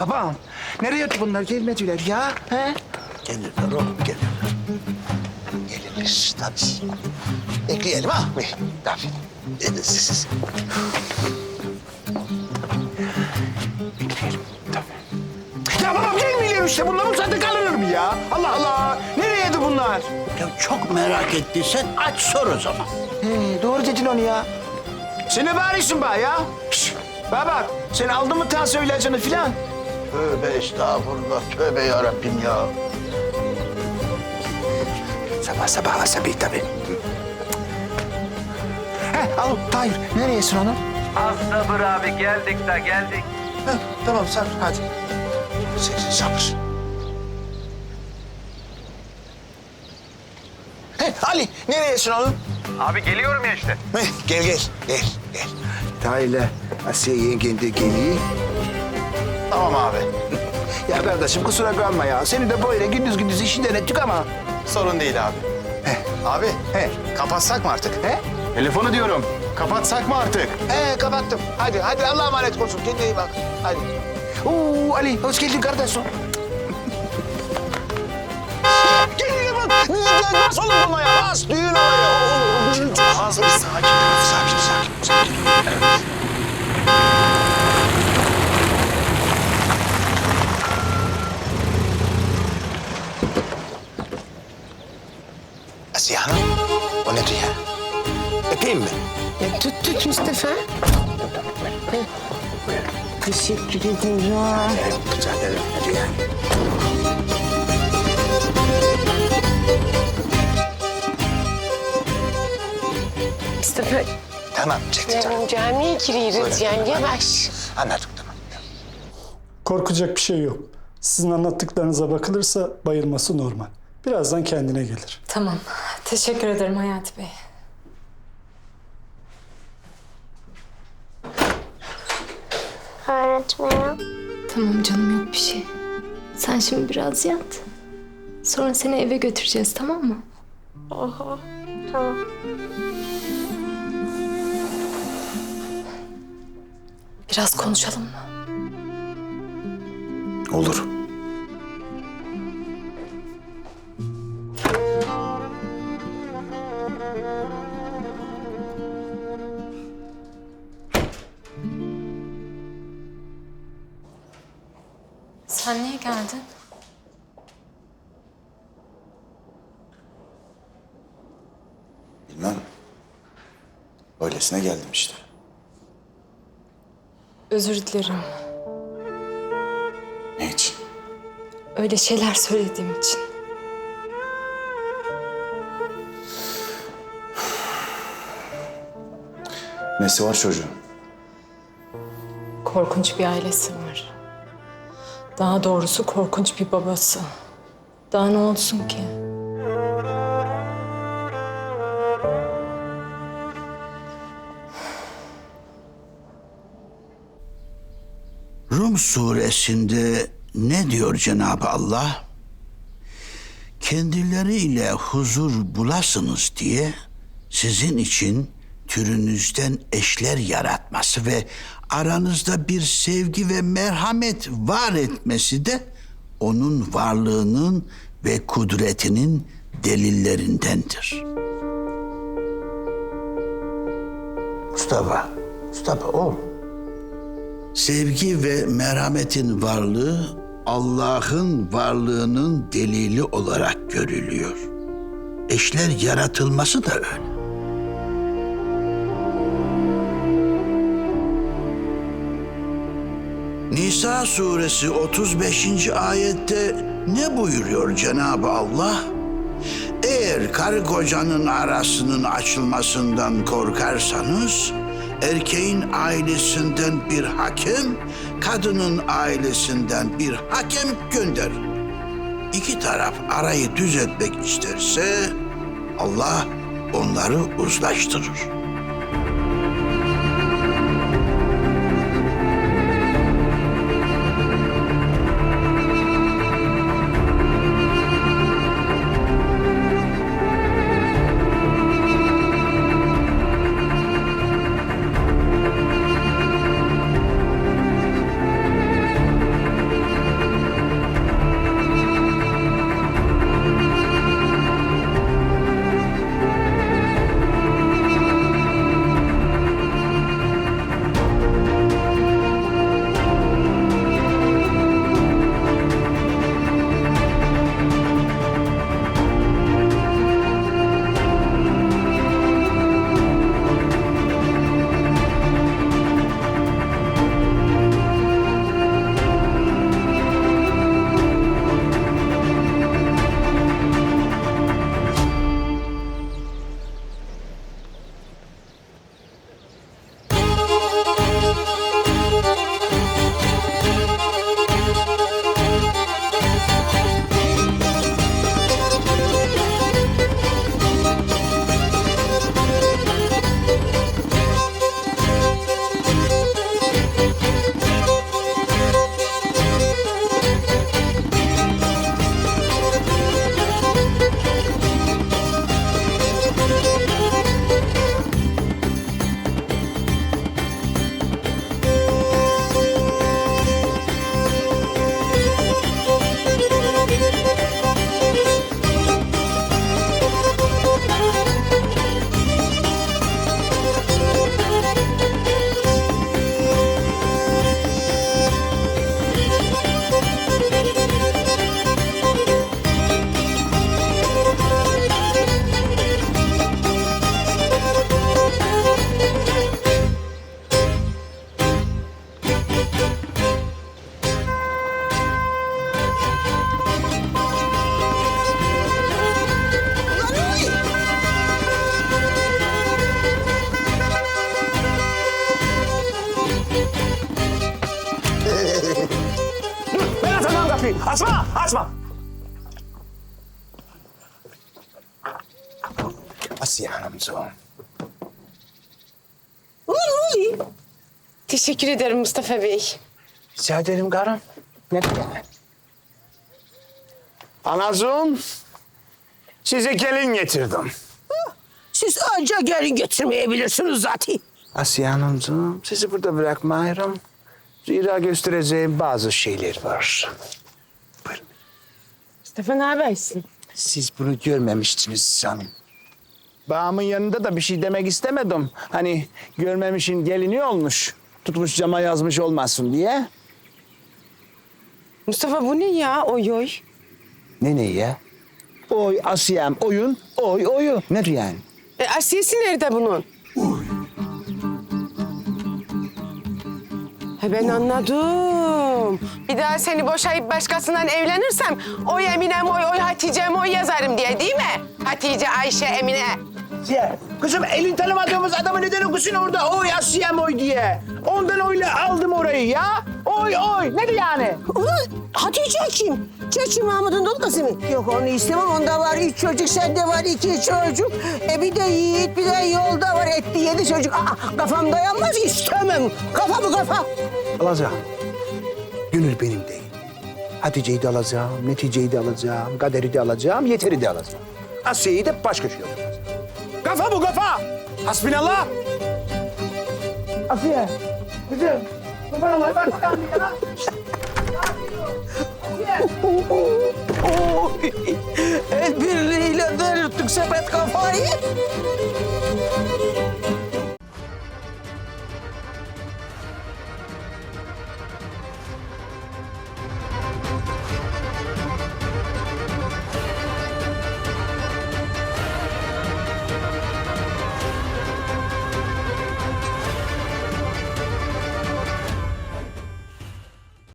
Babam, nereye bunlar? Gelmediler ya. He? Gelirler oğlum gelirler. Gelirler tabii. Bekleyelim ha. Bey, Tabii. Edin siz. Bekleyelim. Tabii. Ya babam gelmiyor işte. Bunlar bu saatte mı ya? Allah Allah. Nereyeydi bunlar? Ya çok merak ettiysen aç sor o zaman. He, doğru dedin onu ya. Sen ne bağırıyorsun bana ya? Şş, bana bak. Sen aldın mı tansiyon ilacını filan? Tövbe estağfurullah. Tövbe yarabbim ya. Sabah sabah asabi tabii. He, al Tahir. Nereyesin onu? Az sabır abi geldik de geldik. Heh, tamam sabır hadi. Sen sabır. He, Ali nereyesin oğlum? Abi geliyorum ya işte. Heh, gel gel gel gel. Tahir'le Asiye yengen de geliyor. Tamam abi. Ya kardeşim kusura kalma ya. Seni de böyle gündüz gündüz işinden ettik ama. Sorun değil abi. Heh, Abi, he, kapatsak mı artık? he? Telefonu diyorum. Kapatsak mı artık? He kapattım. Hadi hadi Allah'a emanet olsun. Kendine iyi bak. Hadi. Oo Ali hoş geldin kardeşim. Kendine bak. Bas oğlum buna ya. Bas düğün Hanım, o nedir ya? Öpeyim mi? Ya tut tut Mustafa. Heh. Teşekkür ederim. Rica ederim. Hadi ya. Mustafa Tamam, çekti canım. yarın camiye giriyoruz yani yavaş. Anladım, tamam. Korkacak bir şey yok. Sizin anlattıklarınıza bakılırsa bayılması normal. Birazdan kendine gelir. Tamam. Teşekkür ederim Hayati Bey. Öğretmenim. Tamam canım yok bir şey. Sen şimdi biraz yat. Sonra seni eve götüreceğiz tamam mı? Tamam. Biraz konuşalım mı? Olur. Sen niye geldin? Bilmem. Öylesine geldim işte. Özür dilerim. Ne için? Öyle şeyler söylediğim için. Nesi var çocuğun? Korkunç bir ailesi var. Daha doğrusu korkunç bir babası. Daha ne olsun ki? Rum suresinde ne diyor Cenab-ı Allah? Kendileriyle huzur bulasınız diye sizin için türünüzden eşler yaratması ve aranızda bir sevgi ve merhamet var etmesi de onun varlığının ve kudretinin delillerindendir. Mustafa, Mustafa oğlum. Sevgi ve merhametin varlığı Allah'ın varlığının delili olarak görülüyor. Eşler yaratılması da öyle. Nisa suresi 35. ayette ne buyuruyor Cenab-ı Allah? Eğer karı kocanın arasının açılmasından korkarsanız, erkeğin ailesinden bir hakem, kadının ailesinden bir hakem gönder. İki taraf arayı düzeltmek isterse Allah onları uzlaştırır. Açma, açma. Asiye Hanımcığım. Teşekkür ederim Mustafa Bey. Rica ederim karım. Ne demek? Anacığım, size gelin getirdim. Siz anca gelin getirmeyebilirsiniz zaten. Asiye Hanımcığım, sizi burada bırakmayırım. Zira göstereceğim bazı şeyler var. Mustafa ne habersin? Siz bunu görmemiştiniz canım. Bağımın yanında da bir şey demek istemedim. Hani görmemişin gelini olmuş. Tutmuş cama yazmış olmasın diye. Mustafa bu ne ya? Oy oy. Ne ne ya? Oy Asiyem oyun, oy oyu. Nedir yani? E, Asiyesi nerede bunun? He ben anladım. Bir daha seni boşayıp başkasından evlenirsem oy Eminem oy oy Hatice'm oy yazarım diye değil mi? Hatice, Ayşe, Emine. Ya, kızım elin tanımadığımız adamı neden okusun orada oy Asiyem oy diye? Ondan öyle aldım orayı ya. Oy oy nedir yani? Ulan Hatice kim? Çeçi Mahmud'un dolması mı? Yok onu istemem. Onda var üç çocuk, sende var iki çocuk. E bir de Yiğit, bir de yolda var etti yedi çocuk. Aa, kafam dayanmaz istemem. Kafa bu kafa. Alacağım. Gönül benim değil. Hatice'yi de alacağım, neticeyi de alacağım, kaderi de alacağım, yeteri de alacağım. Asiye'yi de baş köşeye oturacağım. Kafa bu kafa! Hasbinallah! Asiye, kızım, kurban olayım bak ya. Oy, El birliğiyle dönürttük sepet kafayı.